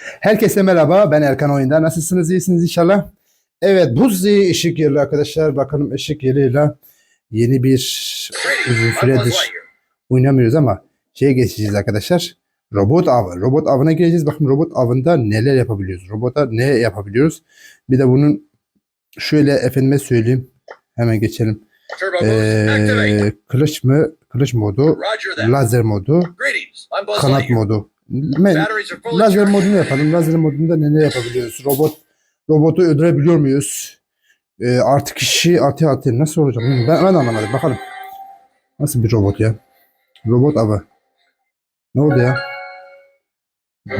Herkese merhaba. Ben Erkan Oyunda. Nasılsınız? İyisiniz inşallah. Evet, buz diye ışık yeri arkadaşlar. Bakalım ışık yeriyle yeni bir uzun süredir oynamıyoruz ama şeye geçeceğiz arkadaşlar. Robot avı. Robot avına gireceğiz. Bakın robot avında neler yapabiliyoruz. Robota ne yapabiliyoruz? Bir de bunun şöyle efendime söyleyeyim. Hemen geçelim. Ee, kılıç mı? Kılıç modu. Lazer modu. Kanat modu. Lazer modunu yapalım. Lazer modunda neler yapabiliyoruz? Robot robotu öldürebiliyor muyuz? Ee, artı kişi atı atı nasıl olacak? Ben, ben anlamadım. Bakalım. Nasıl bir robot ya? Robot avı. Ne oldu ya?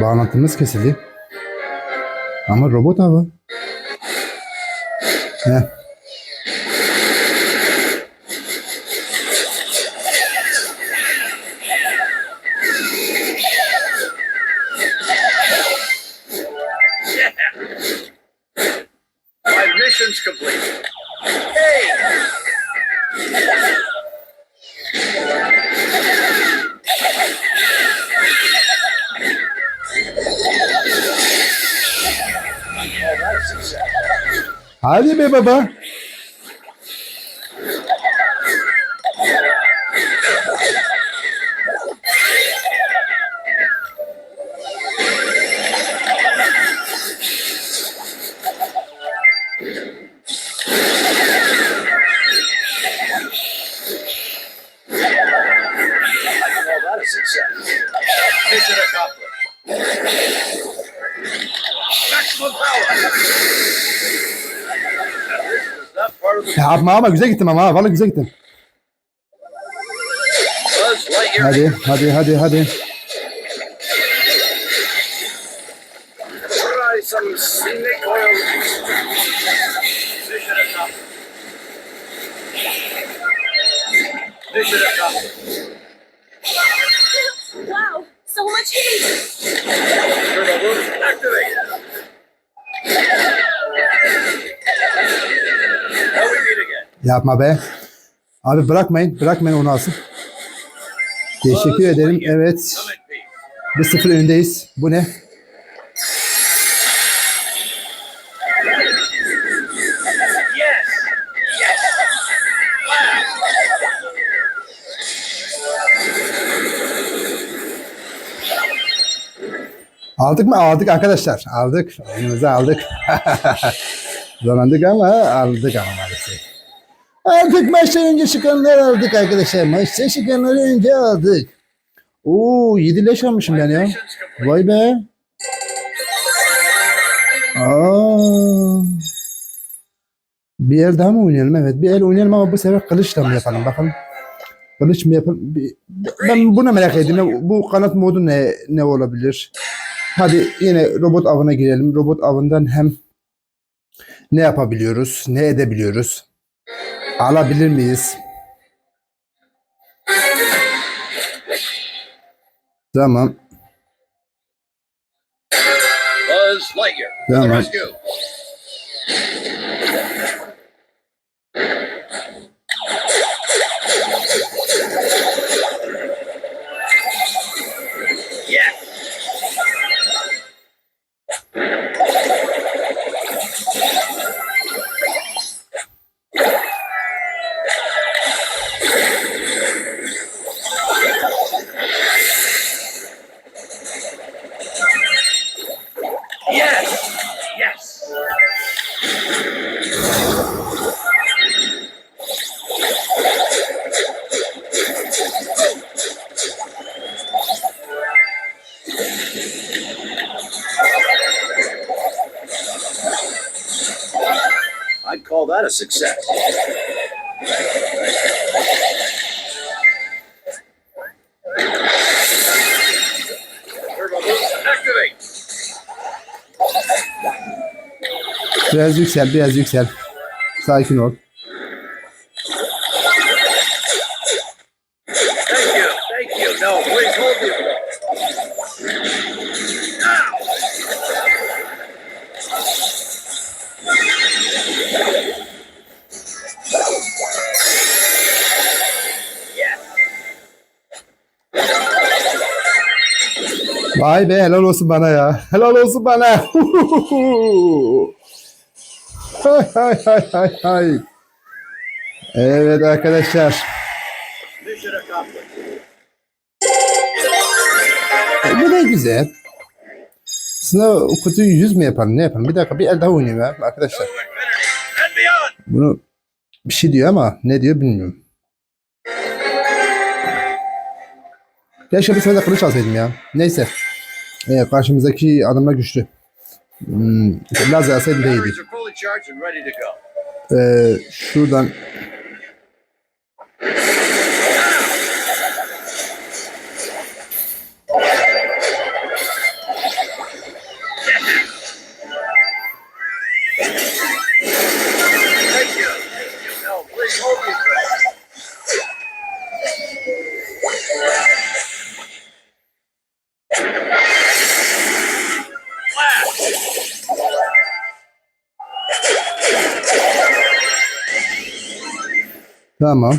Bağlantımız kesildi. Ama robot avı. Heh. Hadi be baba. Yapma ama güzel gittim ama ha. Vallahi güzel gittim. Hadi hadi hadi hadi. Wow, so much heat! Turbo boost activated. Yapma be. Abi bırakmayın. Bırakmayın onu alsın. Teşekkür ederim. Evet. Peace. 1-0 öndeyiz. Bu ne? Aldık mı? Aldık arkadaşlar. Aldık. Oyunumuzu aldık. Zorlandık ama aldık ama maalesef. Aldık maçtan önce çıkanları aldık arkadaşlar. Maçta çıkanları önce aldık. Oo 7 leş almışım ben ya. Vay be. Aa. Bir el daha mı oynayalım? Evet bir el oynayalım ama bu sefer kılıçla mı yapalım? Bakalım. Kılıç mı yapalım? Ben buna merak ediyorum. Bu kanat modu ne ne olabilir? Hadi yine robot avına girelim. Robot avından hem ne yapabiliyoruz? Ne edebiliyoruz? Alabilir miyiz? Tamam. Buzz Lightyear. Tamam. I'd call that a success. Biraz yüksel, biraz yüksel. Sakin ol. Thank you. Thank you. No, please hold the Vay be helal olsun bana ya. Helal olsun bana. hay hay hay hay hay. Evet arkadaşlar. E, Bu da güzel. Sınav kutuyu yüz mü yapalım ne yapalım? Bir dakika bir el daha oynayayım ya arkadaşlar. Bunu bir şey diyor ama ne diyor bilmiyorum. Keşke bir sefer de kılıç alsaydım ya. Neyse. Evet, karşımızdaki adamlar güçlü. Hmm, lazer alsaydım da iyiydi. Tamam.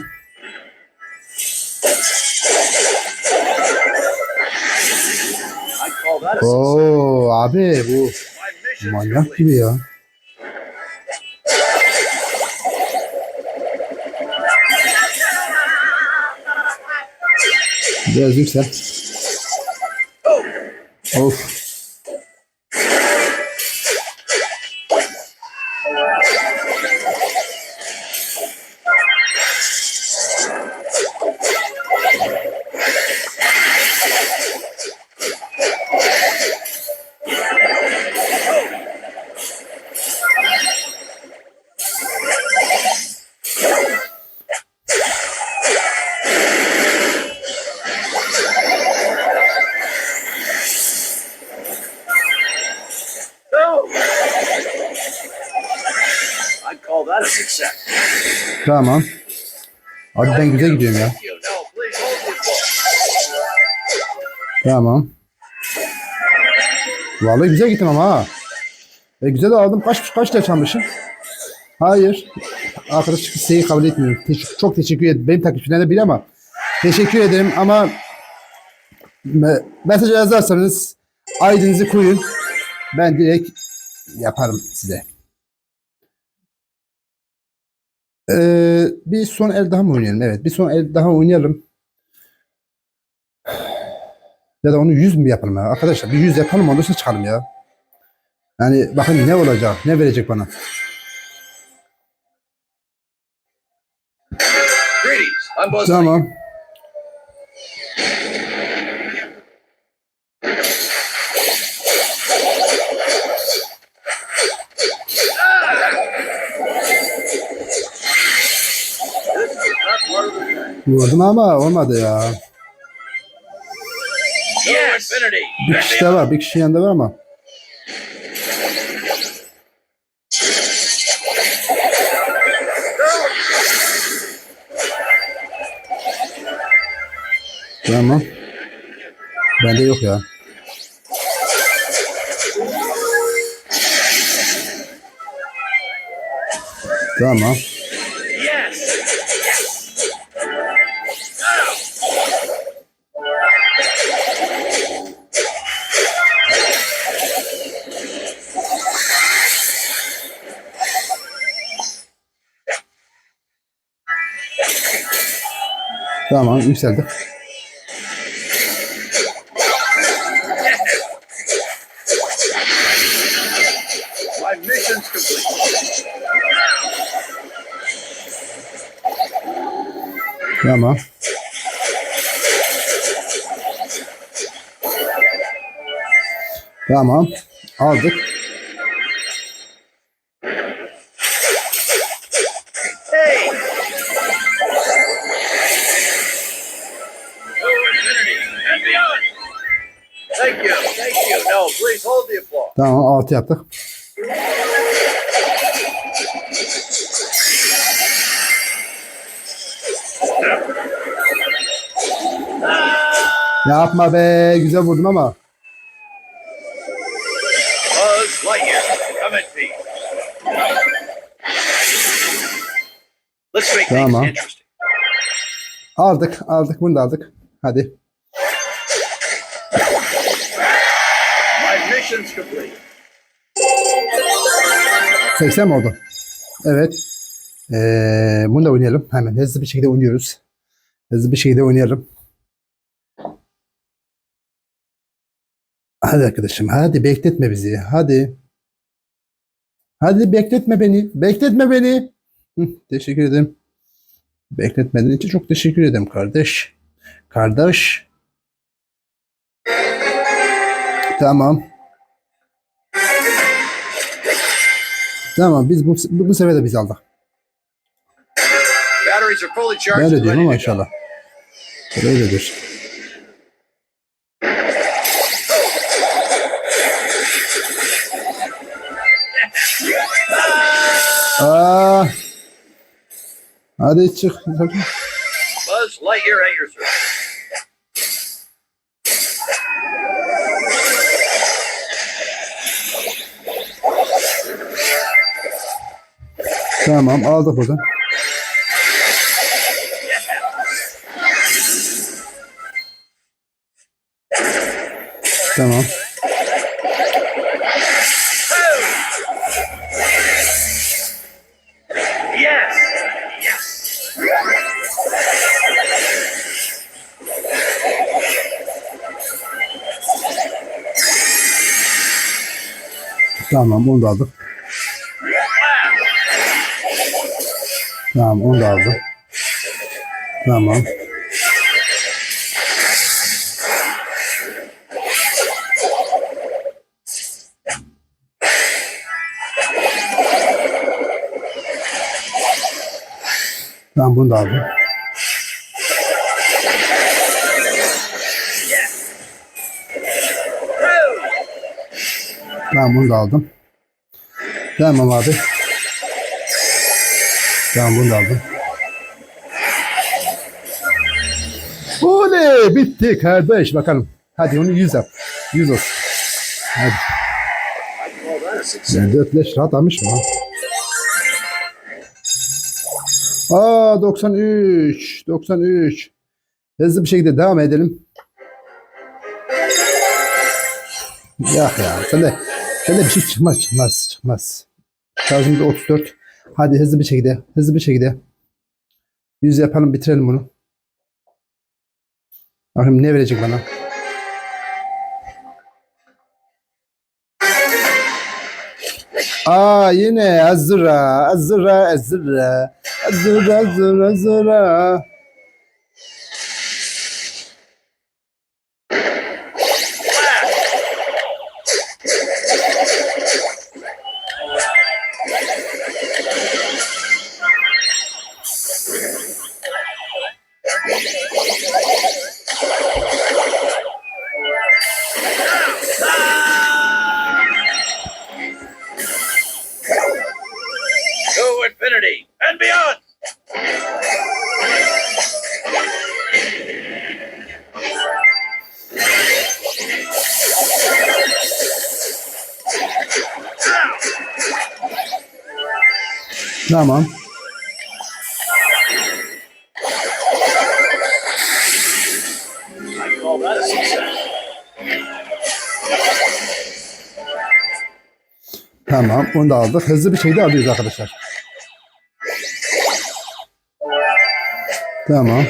Oo abi bu manyak gibi ya. Biraz yüksel. Of. I'd call that a success. Tamam. Abi ben güzel gidiyorum ya. Tamam. Vallahi güzel gittim ama ha. E, güzel de aldım. Kaç kaç almışım? Hayır. Arkadaş isteği kabul etmiyorum. Teş- çok teşekkür ederim. Benim takipçilerine bile ama teşekkür ederim ama me- mesaj yazarsanız aydınızı koyun. Ben direkt yaparım size. Ee, bir son el daha mı oynayalım? Evet, bir son el daha oynayalım. Ya da onu 100 mü yapalım ya? Arkadaşlar bir 100 yapalım ondan sonra çıkalım ya. Yani bakın ne olacak, ne verecek bana. Tamam. Vurdum ama olmadı ya. Bir kişi de var, bir kişi yanında var ama. Tamam. Bende yok ya. Tamam. Tamam yükseldi. My mission's complete. Tamam. Tamam. Aldık. Please hold the applause. Tamam 6 yaptık. Yapma be. Güzel vurdum ama. Buzz Lightyear, come in peace. Let's make things Tamam. interesting. Aldık. Aldık. Bunu da aldık. Hadi. Mission's complete. 80 mi oldu? Evet. Ee, bunu da oynayalım. Hemen hızlı bir şekilde oynuyoruz. Hızlı bir şekilde oynayalım. Hadi arkadaşım hadi bekletme bizi. Hadi. Hadi bekletme beni. Bekletme beni. Hı, teşekkür ederim. Bekletmediğin için çok teşekkür ederim kardeş. Kardeş. Tamam. Tamam biz bu, bu, sefer de biz aldık. And diyorum ama inşallah. Öyledir. Aa. Hadi çık. Buzz Lightyear at your service. Tamam aldık buradan. Tamam. Tamam onu da aldık. Tamam onu da aldık. Tamam. Tamam bunu da aldım. Tamam bunu da aldım. Tamam abi. Tamam bunu da aldım. Oley bitti kardeş bakalım. Hadi onu 100 yap. 100 olsun. Hadi. Ben 4 leş rahat almış mı? Aa 93. 93. Hızlı bir şekilde devam edelim. Yok ya sen de, sen de bir şey çıkmaz çıkmaz çıkmaz. Şarjımız 34. Hadi hızlı bir şekilde hızlı bir şekilde. 100 yapalım bitirelim bunu. Bakayım ne verecek bana? Aa yine Azra, Azra, Azra, Azra, Azra, Azra. Tamam. Tamam onu da aldık. Hızlı bir şekilde alıyoruz arkadaşlar. Tamam.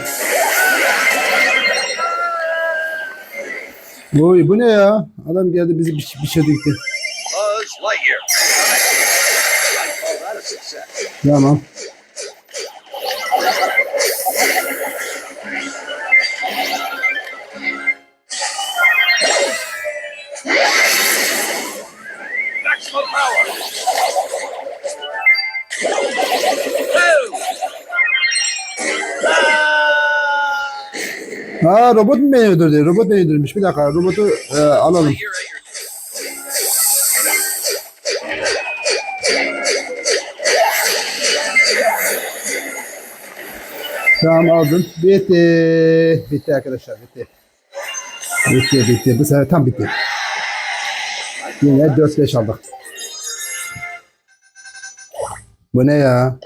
Oy bu ne ya? Adam geldi bizi bir, bir şey gitti. Buzz Lightyear. I call that a success. Tamam. Aa robot mu beni öldürdü? Robot beni öldürmüş. Bir dakika robotu e, alalım. Tamam aldım. Bitti. Bitti arkadaşlar bitti. Bitti bitti. Bu sefer tam bitti. Yine 4-5 aldık. Bu ne ya?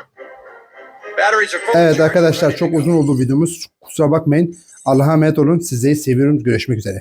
Evet arkadaşlar çok uzun oldu videomuz. Kusura bakmayın. Allah'a emanet olun. Sizleri seviyorum. Görüşmek üzere.